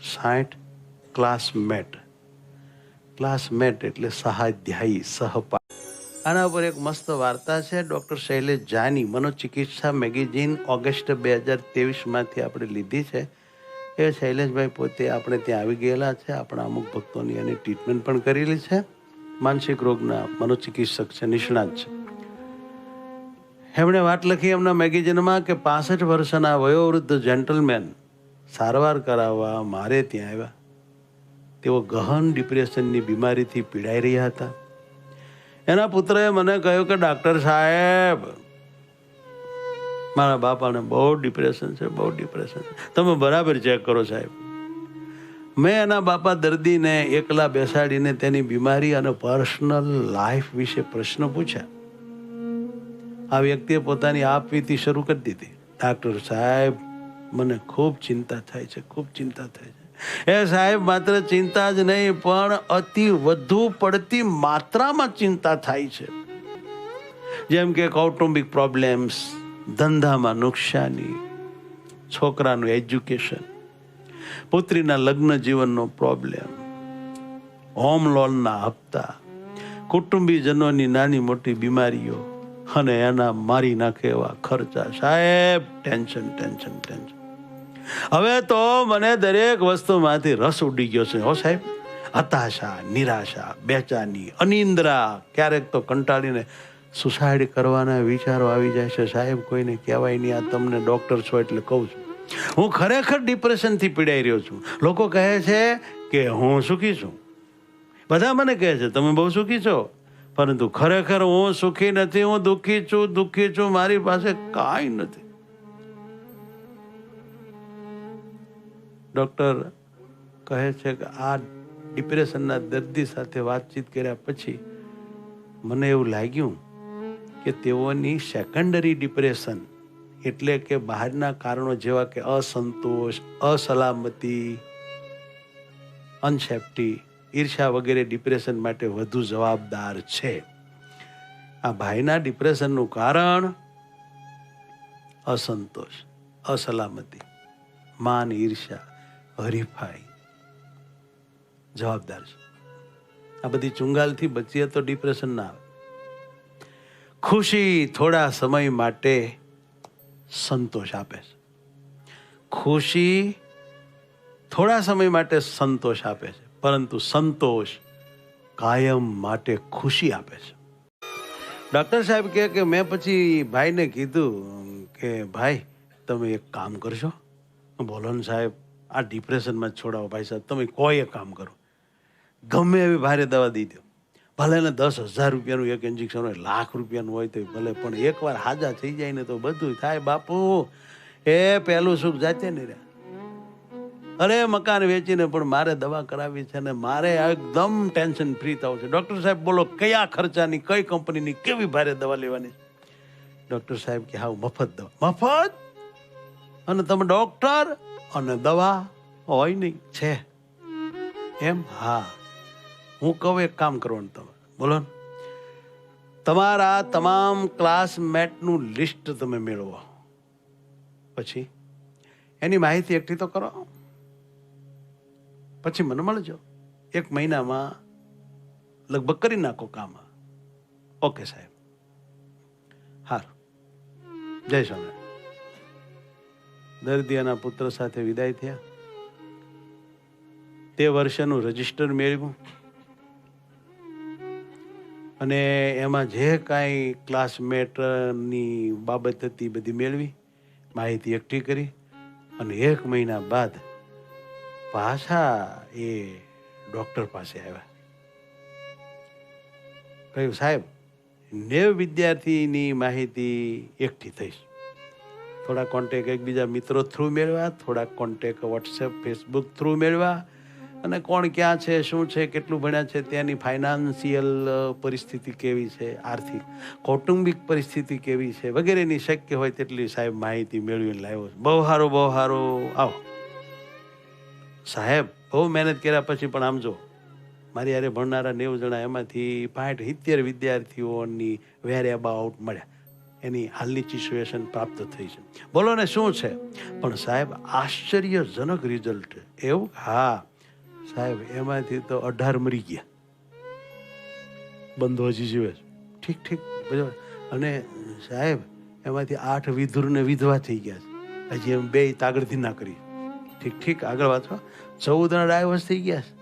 સાઠ classmate. Classmate એટલે સહાધ્યાયી સહપા આના ઉપર એક મસ્ત વાર્તા છે, ડૉક્ટર શૈલેષ જાની, મનોચિકિત્સા મેગેઝિન ઓગસ્ટ બે હજાર ત્રેવીસમાંથી આપણે લીધી છે. એ શૈલેષભાઈ પોતે આપણે ત્યાં આવી ગયેલા છે, આપણા અમુક ભક્તોની એની ટ્રીટમેન્ટ પણ કરેલી છે. માનસિક રોગના મનોચિકિત્સક છે, નિષ્ણાત છે. એમણે વાત લખી એમના મેગેઝિનમાં કે પાસઠ વર્ષના વયોવૃદ્ધ જેન્ટલમેન સારવાર કરાવવા મારે ત્યાં આવ્યા. તેઓ ગહન ડિપ્રેશનની બીમારીથી પીડાઈ રહ્યા હતા. એના પુત્રએ મને કહ્યું કે, ડાક્ટર સાહેબ, મારા બાપાને બહુ ડિપ્રેશન છે, બહુ ડિપ્રેશન તમે બરાબર ચેક કરો સાહેબ. મેં એના બાપા દર્દીને એકલા બેસાડીને તેની બીમારી અને પર્સનલ લાઈફ વિશે પ્રશ્ન પૂછ્યા. આ વ્યક્તિએ પોતાની આપવીતી શરૂ કરી દીધી. ડાક્ટર સાહેબ મને ખૂબ ચિંતા થાય છે, ખૂબ ચિંતા થાય છે. એ સાહેબ, માત્ર ચિંતા જ નહીં, પણ અતિ વધુ પડતી માત્રામાં ચિંતા થાય છે. જેમ કે કૌટુંબિક પ્રોબ્લેમ્સ ધંધામાં નુકસાની, છોકરાનું એજ્યુકેશન પુત્રીના લગ્ન જીવનનો પ્રોબ્લેમ હોમ લોનના હપ્તા, કુટુંબીજનોની નાની મોટી બીમારીઓ, અને એના મારી નાખે એવા ખર્ચા. સાહેબ ટેન્શન ટેન્શન ટેન્શન હવે તો મને દરેક વસ્તુમાંથી રસ ઉડી ગયો છે, હો સાહેબ. હતાશા, નિરાશા, બેચાની, અનિંદ્રા, ક્યારેક તો કંટાળીને સુસાઇડ કરવાના વિચારો આવી જાય છે સાહેબ, કોઈને કહેવાય નહીં, આ તમને ડૉક્ટર છો એટલે કહું છું. હું ખરેખર ડિપ્રેશનથી પીડાઈ રહ્યો છું. લોકો કહે છે કે હું સુખી છું. બધા મને કહે છે, તમે બહુ સુખી છો. પરંતુ ખરેખર હું સુખી નથી, હું દુઃખી છું દુઃખી છું, મારી પાસે કાંઈ નથી. ડૉક્ટર કહે છે કે આ ડિપ્રેશનના દર્દી સાથે વાતચીત કર્યા પછી મને એવું લાગ્યું કે તેઓની સેકન્ડરી ડિપ્રેશન એટલે કે બહારના કારણો જેવા કે અસંતોષ, અસલામતી અનસેફ્ટી ઈર્ષા વગેરે ડિપ્રેશન માટે વધુ જવાબદાર છે. આ ભાઈના ડિપ્રેશનનું કારણ અસંતોષ, અસલામતી, માન ઈર્ષા હરીફાઈ જવાબદાર છે. આ બધી ચુંગાલથી બચીએ તો ડિપ્રેશન ના આવે. ખુશી થોડા સમય માટે સંતોષ આપે છે. ખુશી થોડા સમય માટે સંતોષ આપે છે. પરંતુ સંતોષ કાયમ માટે ખુશી આપે છે. ડૉક્ટર સાહેબ કહે કે મેં પછી ભાઈને કીધું કે, ભાઈ, તમે એક કામ કરશો. બોલો ને સાહેબ આ ડિપ્રેશનમાં છોડાવો ભાઈ સાહેબ. તમે કોઈ કામ કરો? ગમે એવી ભારે દવા દઈ દો. ભલે ને દસ હજાર રૂપિયાનું એક ઇન્જેક્શન હોય, લાખ રૂપિયાનું હોય તો ભલે, પણ એકવાર હાજા થઈ જાય ને તો બધું થાય. બાપુ, એ પહેલું સુખ જાતે નહીં રહ્યા અરે, મકાન વેચીને પણ મારે દવા કરાવી છે ને મારે એકદમ ટેન્શન ફ્રી થવું છે. ડૉક્ટર સાહેબ બોલો, કયા ખર્ચાની, કઈ કંપનીની કેવી ભારે દવા લેવાની? ડૉક્ટર સાહેબ કે હા મફત દવા. મફત? અને તમે ડૉક્ટર? અને દવા હોય નહીં, છે. એમ? હા. હું કહું, એક કામ કરવાનું તમે. બોલો ને. તમારા તમામ ક્લાસમેટનું લિસ્ટ તમે મેળવો. પછી? એની માહિતી એકઠી તો કરો. પછી મને મળજો. એક મહિનામાં લગભગ કરી નાખો કામ. ઓકે સાહેબ. હાર. જય સ્વામી દર્દી એના પુત્ર સાથે વિદાય થયા. તે વર્ષનું રજિસ્ટર મેળવ્યું. અને એમાં જે કાંઈ ક્લાસમેટની બાબત હતી બધી મેળવી, માહિતી એકઠી કરી અને એક મહિના બાદ પાછા એ ડૉક્ટર પાસે આવ્યા. કહ્યું, સાહેબ, નેવ વિદ્યાર્થીની માહિતી એકઠી થઈ થોડા કોન્ટેક એકબીજા મિત્રો થ્રુ મેળવ્યા, થોડા કોન્ટેક વોટ્સએપ ફેસબુક થ્રુ મેળવ્યા. અને કોણ ક્યાં છે, શું છે, કેટલું ભણ્યા છે, ત્યાંની ફાઇનાન્સિયલ પરિસ્થિતિ કેવી છે, આર્થિક, કૌટુંબિક પરિસ્થિતિ કેવી છે, વગેરેની શક્ય હોય તેટલી સાહેબ માહિતી મેળવીને લાવ્યો બહુ સારો બહુ સારો. આવો. સાહેબ, બહુ મહેનત કર્યા પછી પણ આમ જો, મારી હારે ભણનારા નેવું જણા એમાંથી પાંઠ સિત્તેર વિદ્યાર્થીઓની વેર એબાઉટ મળ્યા. એની હાલની સિચ્યુએશન પ્રાપ્ત થઈ છે. બોલો ને શું છે? પણ સાહેબ, આશ્ચર્યજનક રિઝલ્ટ એવું? હા. સાહેબ, એમાંથી તો અઢાર મરી ગયા. બંધો હજી જીવે ઠીક ઠીક. અને સાહેબ, એમાંથી આઠ વિધુરને વિધવા થઈ ગયા છે. હજી એમ બે તાગડથી ના કરી. ઠીક ઠીક. આગળ વાંચો. ચૌદ ના ડાયવર્સ થઈ ગયા છે.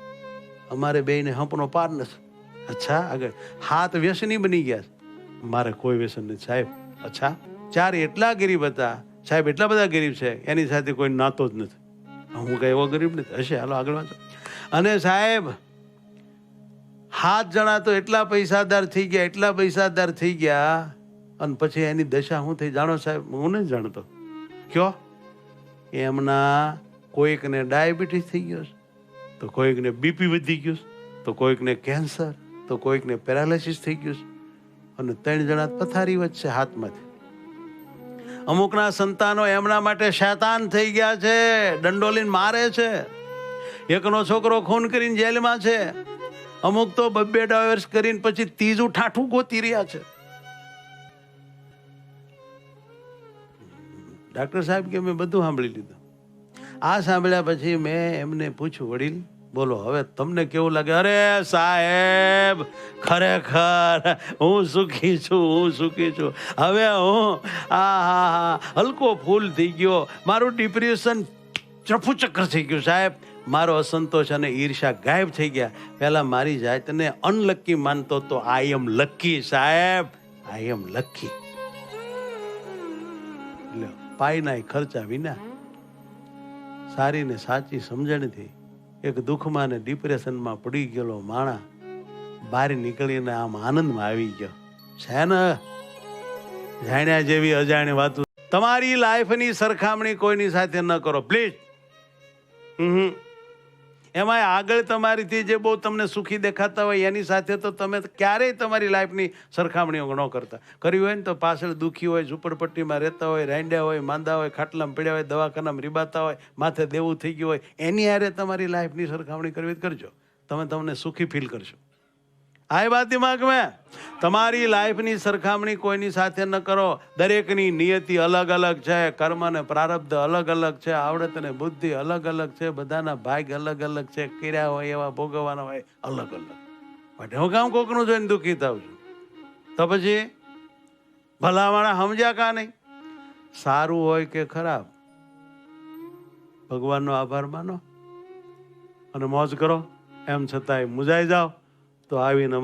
અમારે બેયને હંપનો પાર નથી. અચ્છા, આગળ. હાથ વ્યસની બની ગયા છે. મારે કોઈ વ્યસન નથી. સાહેબ અચ્છા. ચાર એટલા ગરીબ હતા. સાહેબ, એટલા બધા ગરીબ છે, એની સાથે કોઈ નાતો જ નથી. હું કઈ એવો ગરીબ નથી. હશે, હાલો, આગળ વાંચો. અને સાહેબ હાથ જણા તો એટલા પૈસાદાર થઈ ગયા, એટલા પૈસાદાર થઈ ગયા. અને પછી એની દશા હું થઈ? જાણો સાહેબ, હું નહીં જાણતો. કયો? એમના કોઈકને ડાયાબિટીસ થઈ ગયો છે, તો કોઈકને બીપી વધી ગયું છે, તો કોઈકને કેન્સર તો કોઈકને પેરાલિસિસ થઈ ગયું છે. અને ત્રણ જણા પથારી વચ્ચે હાથમાંથી. અમુકના સંતાનો એમના માટે શૈતાન થઈ ગયા છે, દંડોલીને મારે છે. એકનો છોકરો ખૂન કરીને જેલમાં છે. અમુક તો બબ્બે ડાયવર્સ કરીને પછી ત્રીજું ઠાઠું ગોતી રહ્યા છે. ડાક્ટર સાહેબ કે મેં બધું સાંભળી લીધું. આ સાંભળ્યા પછી મેં એમને પૂછ્યું, વડીલ બોલો, હવે તમને કેવું લાગે? અરે સાહેબ, ખરેખર હું સુખી છું, હું સુખી છું. હવે હું, આ હા હલકો ફૂલ થઈ ગયો. મારું ડિપ્રેશન ચફુચક્ર થઈ ગયું, સાહેબ. મારો અસંતોષ અને ઈર્ષા ગાયબ થઈ ગયા. પહેલાં મારી જાતને અનલકી માનતો તો આઈ એમ લકી સાહેબ. આઈ એમ લકી એટલે પાયના ખર્ચા વિના સારી ને સાચી સમજણથી એક દુઃખમાં ને ડિપ્રેશનમાં પડી ગયેલો માણા બહાર નીકળીને આમ આનંદમાં આવી ગયો. છે ને? જાણ્યા જેવી અજાણી વાતો. તમારી લાઈફની સરખામણી કોઈની સાથે ન કરો પ્લીઝ હમ. એમાં આગળ તમારીથી જે બહુ તમને સુખી દેખાતા હોય, એની સાથે તો તમે ક્યારેય તમારી લાઈફની સરખામણીઓ ન કરતા. કરી હોય ને તો પાછળ દુઃખી હોય, ઝૂંપડપટ્ટીમાં રહેતા હોય, રાંડ્યા હોય, માંદા હોય, ખાટલામાં પડ્યા હોય, દવાખાનામાં રીબાતા હોય, માથે દેવું થઈ ગયું હોય, એની હારે તમારી લાઈફની સરખામણી કરવી કરજો. તમે તમને સુખી ફીલ કરશો. આ વાત દિમાગ મેં તમારી લાઈફની સરખામણી કોઈની સાથે ન કરો. દરેકની નિયતિ અલગ અલગ છે. કર્મ અને પ્રારબ્ધ અલગ અલગ છે. આવડત અને બુદ્ધિ અલગ અલગ છે. બધાના ભાગ અલગ અલગ છે. કર્યા હોય એવા ભોગવવાના હોય અલગ અલગ. માટે હું કામ કોકનું જોઈને દુઃખી થાઉં છું. તો પછી? ભલાવાળા સમજ્યા કા નહીં? સારું હોય કે ખરાબ? ભગવાનનો આભાર માનો અને મોજ કરો. એમ છતાંય મુજાઈ જાઓ. તો આવીને